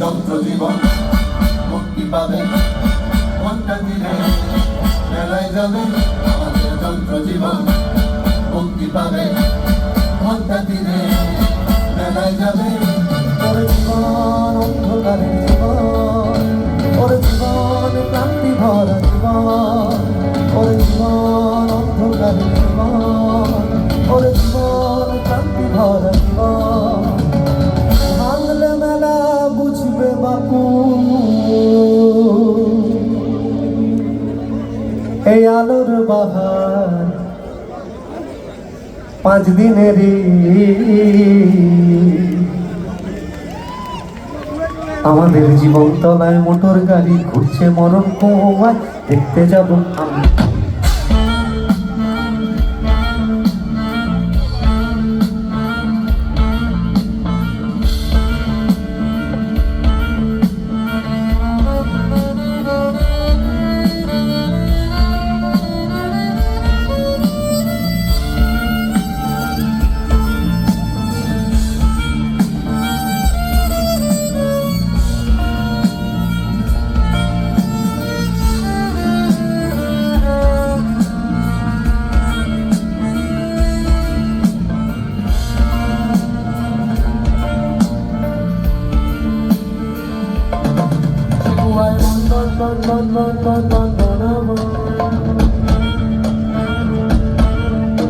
যন্ত্র জীবন মুক্তি পাবে। কোনটা দিনে মেলায় যাবে, আমাদের যন্ত্র জীবন মুক্তি পাবে। কোনটা দিনে মেলায় যাবে ওরে জীবন অন্ধকারে জীবন, ওরে জীবন ক্রান্তি ভরা জীবন, ওরে জীবন অন্ধকারে জীবন, ওরে জীবন ক্রান্তি ভরা এই আলোর বাহার পাঁচ দিনের আমাদের জীবন তলায় মোটর গাড়ি ঘুরছে মরণ কোয়ায়, দেখতে যাব আমি।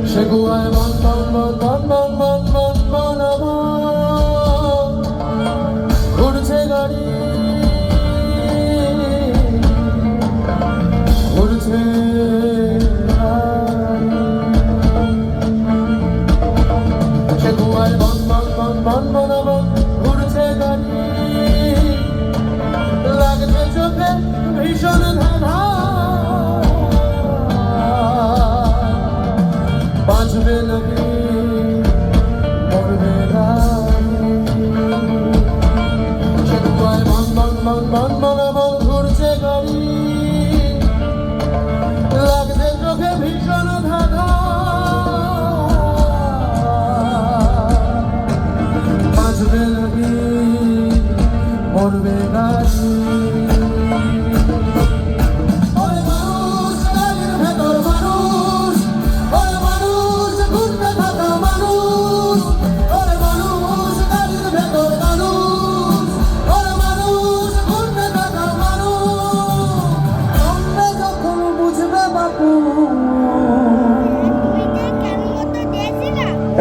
Chegou a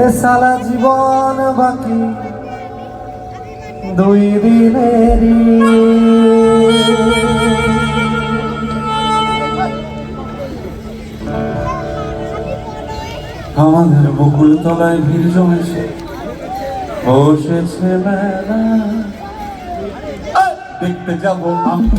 এ সালা জীবন বাকি দুই দিনেরই। আমাদের বকুল তলায় ভিড় জমেছে, বসেছে মেলা। দেখতে যাব আমি।